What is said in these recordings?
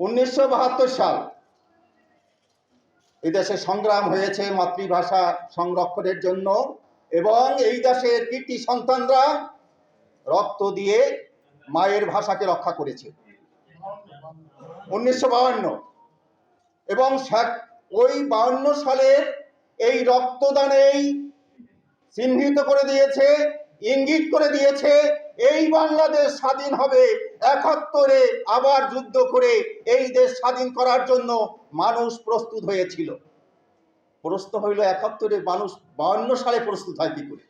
উনিশশো বাহাত্তর সাল এই দেশে সংগ্রাম হয়েছে মাতৃভাষা সংরক্ষণের জন্য এবং এই দেশের কীর্তি সন্তানরা রক্ত দিয়ে মায়ের ভাষাকে রক্ষা করেছে। উনিশশো এবং ওই বাহান্ন সালের এই রক্তদানেই চিহ্নিত করে দিয়েছে, ইঙ্গিত করে দিয়েছে এই বাংলাদেশ স্বাধীন হবে। একাত্তরে আবার যুদ্ধ করে এই দেশ স্বাধীন করার জন্য মানুষ প্রস্তুত হয়েছিল। প্রশ্ন হইল, একাত্তরে মানুষ বাউন্ন সালে প্রস্তুত হয় কি করে?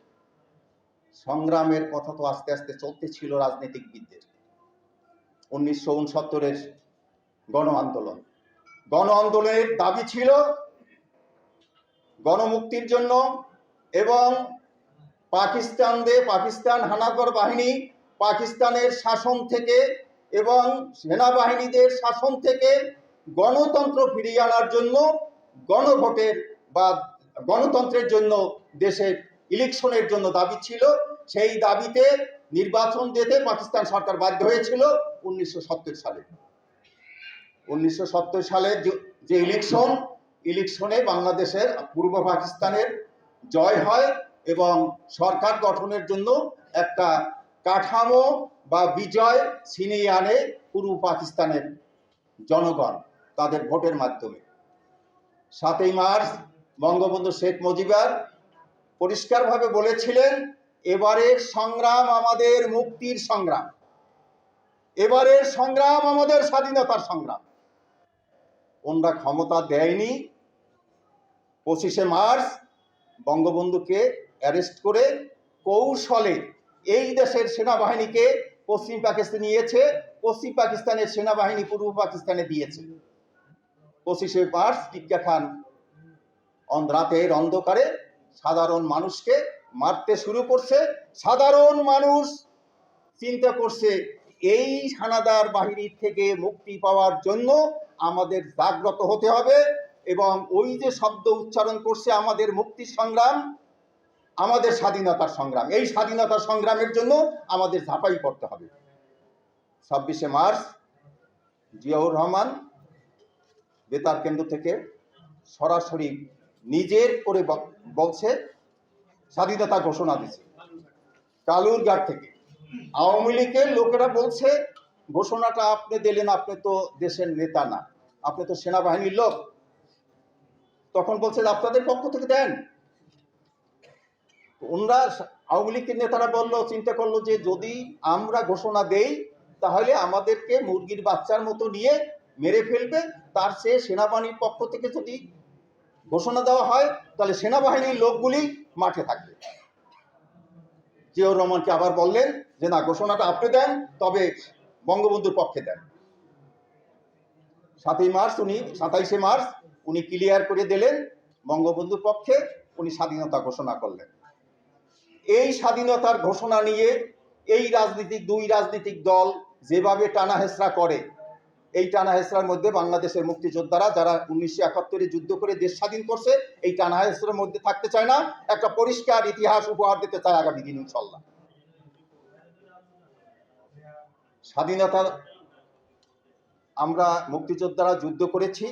সংগ্রামের কথা তো আস্তে আস্তে চলতে ছিল রাজনীতিকবিদদের। উনিশশো উনসত্তরের গণ আন্দোলন। গণ আন্দোলনের দাবি ছিল গণমুক্তির জন্য এবং পাকিস্তানদের পাকিস্তান হানাগর বাহিনী পাকিস্তানের শাসন থেকে এবং সেনাবাহিনীদের শাসন থেকে গণতন্ত্র ফিরিয়ে আনার জন্য গণভোটের বা গণতন্ত্রের জন্য দেশের ইলেকশনের জন্য দাবি ছিল। সেই দাবিতে নির্বাচন দিতে পাকিস্তান সরকার বাধ্য হয়েছিল উনিশশো সত্তর সালে। উনিশশো যে- যে ইলেকশন, ইলেকশনে বাংলাদেশের পূর্ব পাকিস্তানের জয় হয় এবং সরকার গঠনের জন্য একটা কাঠামো বা বিজয় ছিনিয়ে আনে পূর্ব পাকিস্তানের জনগণ তাদের ভোটের মাধ্যমে। সাতই মার্চ বঙ্গবন্ধু শেখ মুজিবার পরিষ্কারভাবে বলেছিলেন, এবারের সংগ্রাম আমাদের মুক্তির সংগ্রাম। এবারের সংগ্রাম আমাদের স্বাধীনতার সংগ্রাম। ওনরা ক্ষমতা দেয়নি। পঁচিশে মার্চ বঙ্গবন্ধুকে অ্যারেস্ট করে কৌশলে এই দেশের সেনাবাহিনীকে পশ্চিম পাকিস্তান নিয়েছে, পশ্চিম পাকিস্তানের সেনাবাহিনী পূর্ব পাকিস্তানে দিয়েছে। পঁচিশে মার্চ টিক্কা খান। রাতের অন্ধকারে সাধারণ মানুষকে মারতে শুরু করছে, সাধারণ মানুষ চিন্তা করছে, এই হানাদার বাহিনীর থেকে মুক্তি পাওয়ার জন্য আমাদের জাগ্রত হতে হবে এবং ওই যে শব্দ উচ্চারণ করছে আমাদের মুক্তি সংগ্রাম আমাদের স্বাধীনতার সংগ্রাম। এই স্বাধীনতার সংগ্রামের জন্য আমাদের ঝাঁপাই করতে হবে। ছাব্বিশে মার্চ, জিয়াউর রহমান বেতার কেন্দ্র থেকে সরাসরি নিজের করে বলছে, স্বাধীনতা ঘোষণা দিছে। কালুরঘাট থেকে। আওয়ামী লীগের লোকেরা বলছে, ঘোষণাটা আপনি দিলেন, আপনি তো দেশের নেতা না। আপনি তো সেনাবাহিনীর লোক। তখন বলছে, আপনাদের পক্ষ থেকে দেন। ওনরা আওয়ামী লীগের নেতারা বলল, চিন্তা করল যে যদি আমরা ঘোষণা দেই, তাহলে আমাদেরকে মুরগির বাচ্চার মতো নিয়ে মেরে ফেলবে। তার সে সেনাবাহিনীর পক্ষ থেকে যদি ঘোষণা দেওয়া হয়, তাহলে সেনাবাহিনীর লোকগুলি মাঠে থাকবে। জিয়াউর রহমানকে আবার বললেন যে, না, ঘোষণাটা আপনি দেন, তবে বঙ্গবন্ধুর পক্ষে দেন। সাতই মার্চ উনি, সাতাইশে মার্চ উনি ক্লিয়ার করে দিলেন, বঙ্গবন্ধুর পক্ষে উনি স্বাধীনতা ঘোষণা করলেন। এই স্বাধীনতার ঘোষণা নিয়ে এই রাজনীতিক দুই রাজনৈতিক দল যেভাবে টানা হেসরা করে, এই টানা হেসরার মধ্যে বাংলাদেশের মুক্তিযোদ্ধারা যারা উনিশশো একাত্তরে যুদ্ধ করে দেশ স্বাধীন করছে, এই টানা হেসরার মধ্যে থাকতে চায় না। একটা পরিষ্কার ইতিহাস উপহার দিতে চায় আগামী দিন ইনশাল্লাহ স্বাধীনতা আমরা মুক্তিযোদ্ধারা যুদ্ধ করেছি,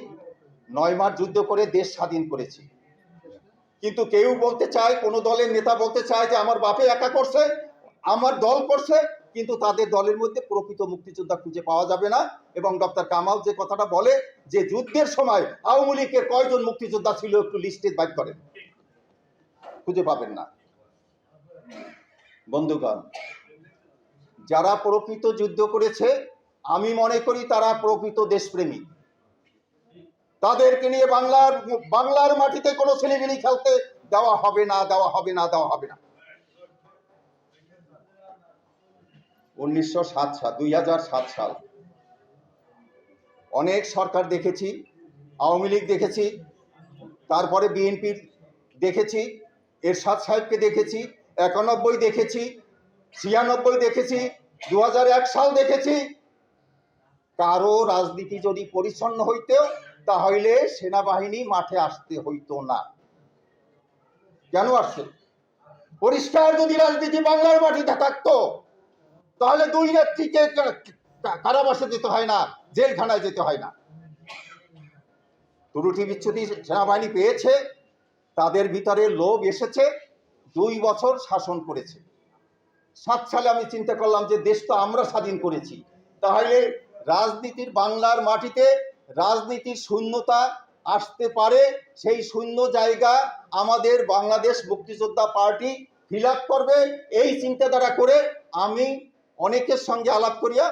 নয় মাস যুদ্ধ করে দেশ স্বাধীন করেছি। কিন্তু কেউ বলতে চায়, কোনো দলের নেতা বলতে চায় যে আমার বাপে একা করছে, আমার দল করছে, কিন্তু তাদের দলের মধ্যে প্রকৃত মুক্তিযোদ্ধা খুঁজে পাওয়া যাবে না। এবং ডক্টর কামাল যে কথাটা বলে যে যুদ্ধের সময় আওয়ামী লীগের কয়জন মুক্তিযোদ্ধা ছিল একটু লিস্টে বাইক করেন। খুঁজে পাবেন না। বন্ধুগণ, যারা প্রকৃত যুদ্ধ করেছে, আমি মনে করি তারা প্রকৃত দেশপ্রেমী তাদেরকে নিয়ে বাংলার বাংলার মাটিতে কোনো ছেলেমেলি খেলতে দেওয়া হবে না, দেওয়া হবে না, দেওয়া হবে না। উনিশশো সাত সাল, দুই হাজার সাত সাল। অনেক সরকার দেখেছি, আওয়ামী লীগ দেখেছি, তারপরে বিএনপির দেখেছি, এরশাদ সাহেবকে দেখেছি, একানব্বই দেখেছি, ছিয়ানব্বই দেখেছি দু সাল দেখেছি কারও রাজনীতি যদি পরিচ্ছন্ন হইতো তাহলে সেনাবাহিনী মাঠে আসতে হইতো না। কেন আসছে পরিষ্কার যদি রাজনীতি বাংলার মাটিতে থাকতো, তাহলে দুই নেত্রীকে কারাবাসে যেতে হয় না, জেলখানায় যেতে হয় না। ত্রুটি বিচ্ছুতি সেনাবাহিনী পেয়েছে, তাদের ভিতরে লোভ এসেছে, দুই বছর শাসন করেছে। সাত সালে আমি চিন্তা করলাম যে দেশ তো আমরা স্বাধীন করেছি, তাহলে রাজনীতির বাংলার মাটিতে রাজনীতির শূন্যতা আসতে পারে, সেই শূন্য জায়গা আমাদের বাংলাদেশ মুক্তিযোদ্ধা পার্টি ফিল করবে। এই চিন্তাধারা করে আমি অনেকের সঙ্গে আলাপ করিয়া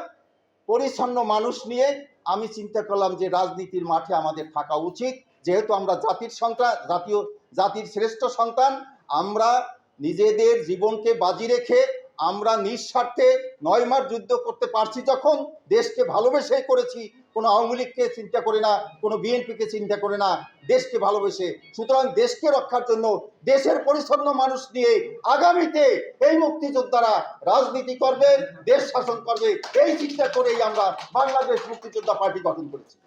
পরিচ্ছন্ন মানুষ নিয়ে আমি চিন্তা করলাম যে রাজনীতির মাঠে আমাদের থাকা উচিত। যেহেতু আমরা জাতির সন্তান, জাতীয়, জাতির শ্রেষ্ঠ সন্তান, আমরা নিজেদের জীবনকে বাজি রেখে আমরা নিঃস্বার্থে নয় মাস যুদ্ধ করতে পারছি যখন দেশকে ভালোবেসে করেছি, কোনো আওয়ামী লীগকে চিন্তা করে না, কোনো বিএনপিকে চিন্তা করে না, দেশকে ভালোবেসে। সুতরাং দেশকে রক্ষার জন্য দেশের পরিচ্ছন্ন মানুষ নিয়ে আগামীতে এই মুক্তিযোদ্ধারা রাজনীতি করবে, দেশ শাসন করবে, এই চিন্তা করেই আমরা বাংলাদেশ মুক্তিযোদ্ধা পার্টি গঠন করেছি।